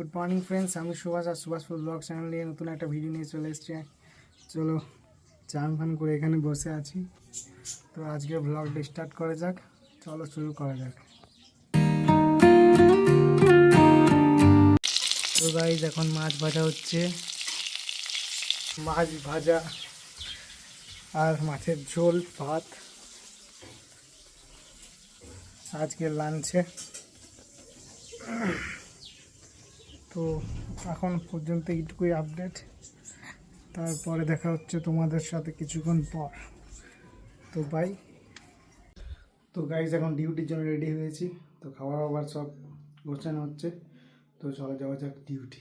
Good morning friends আমি সুভাষ আর Subhash full blog channel নিয়ে নতুন একটা ভিডিও নিয়ে চলে এসেছি। চলো চান ফান করে এখানে বসে আছি। তো আজকে ব্লগটা স্টার্ট করা যাক। চলো শুরু করা যাক। তো গাইজ এখন মাছ ভাজা হচ্ছে। মাছ ভাজা আর মাছের ঝোল, ভাত। আজকে লাঞ্চে তো এখন পর্যন্ত এইটুকুই আপডেট তারপরে দেখা হচ্ছে তোমাদের সাথে কিছুক্ষণ পর। তো বাই তো গাইজ এখন ডিউটির জন্য রেডি হয়েছি। তো খাবার দাবার সব গোছানো হচ্ছে। তো চলে যাওয়া যাক ডিউটি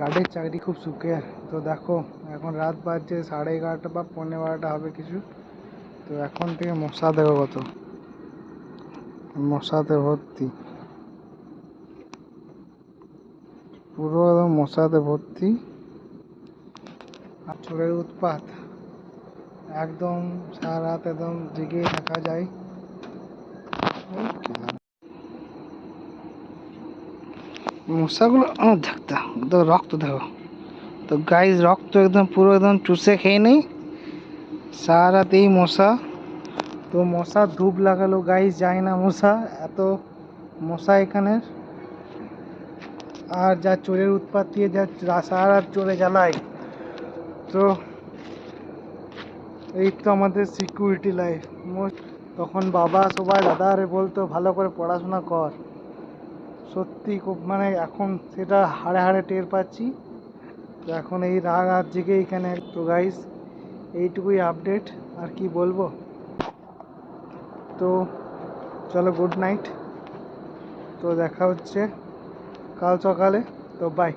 গার্ডের চাকরি খুব সুখে। তো দেখো, এখন রাত বাজছে সাড়ে এগারোটা বা পনেরো বারোটা হবে কিছু। তো এখন থেকে মশা দেখো কত? মশাতে ভর্তি। পুরো একদম মশাতে ভর্তি। আর চোরের উৎপাত। একদম সারা রাত একদম জেগে থাকা যায় এই কি জানি। মশাগুলো ও দেখতে একদম রক্ত দেখো তো গাইজ রক্ত একদম পুরো একদম চুষে খেয়ে নেই। সারা রাত এই মশা। তো মশা ধূপ লাগালো গাইজ যায় না মশা, এত মশা এখানে। আর যা চোরের উৎপাত দিয়ে যা সারা চলে জ্বালায়। তো এই তো আমাদের সিকিউরিটি লাইফ তখন বাবা সবাই দাদা আরে বলতো, ভালো করে পড়াশোনা কর। সত্যি খুব মানে এখন সেটা হাড়ে হাড়ে টের পাচ্ছি। তো এখন এই রাগ আর জেগে এখানে তো গাইস এইটুকুই আপডেট আর কি বলব? তো চলো গুড নাইট তো দেখা হচ্ছে কাল সকালে। তো বাই